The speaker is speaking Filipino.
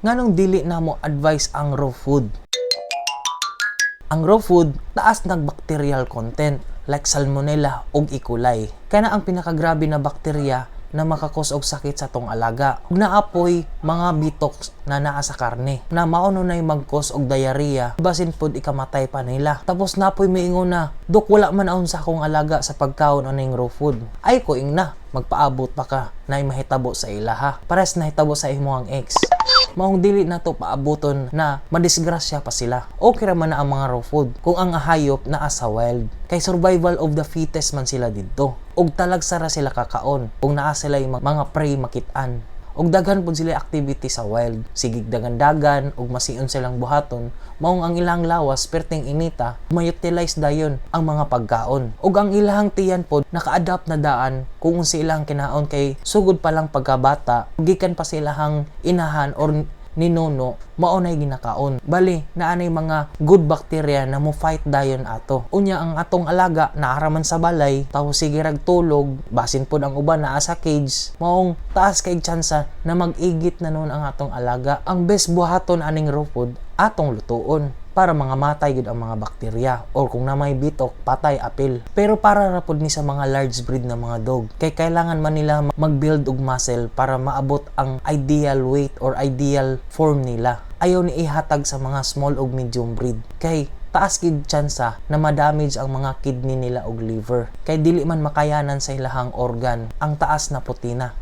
Nganong dili na mo advise ang raw food? Ang raw food, taas ng bacterial content like salmonella ug E. coli. Kana ang pinakagrabe na bakterya na makakos og sakit sa tong alaga. Ug naapoy mga bitox na naa sa karne na mauno na mag-cause og diarrhea basin pod ikamatay pa nila. Tapos napoy miingon na, dok wala man aon sa akong alaga sa pagkaon aning raw food. Ay ko ing na, magpaabot pa ka na mahitabo sa ilaha. Pares nahitabo sa imong ex maong dili na to paabuton na madisgrasya pa sila. Okay ra man na ang mga raw food kung ang hayop na sa wild. Kay survival of the fittest man sila didto. Og talag sara sila kakaon kung naa sila yung mga prey makitaan. Og daghan pud sila activity sa wild. Sigig dagan-dagan og masiun silang buhaton. Maong ang ilang lawas perting inita, ma-utilize dayon ang mga pagkaon. Og ang ilang tiyan pod naka-adapt na daan kung sa ilang kinaon kay sugod pa lang pagkabata, gikan pa silahang inahan or ninuno maunay ginakaon. Bali, naanay mga good bacteria na mo fight dayon ato. Unya ang atong alaga naaraman sa balay, tawo sige rag tulog, basin pod ang uban naa sa cage, maong taas kay tsansa na mag-igit na noon ang atong alaga. Ang best buhaton aning food atong lutuon para mga matay gud ang mga bakterya or kung na may bitok patay apil. Pero para ra pod ni sa mga large breed na mga dog kay kailangan man nila mag-build og muscle para maabot ang ideal weight or ideal form nila. Ayaw ni ihatag sa mga small og medium breed. Kay taas gid tsansa na ma-damage ang mga kidney nila og liver. Kay dili man makayanan sa ilahang organ. Ang taas na protina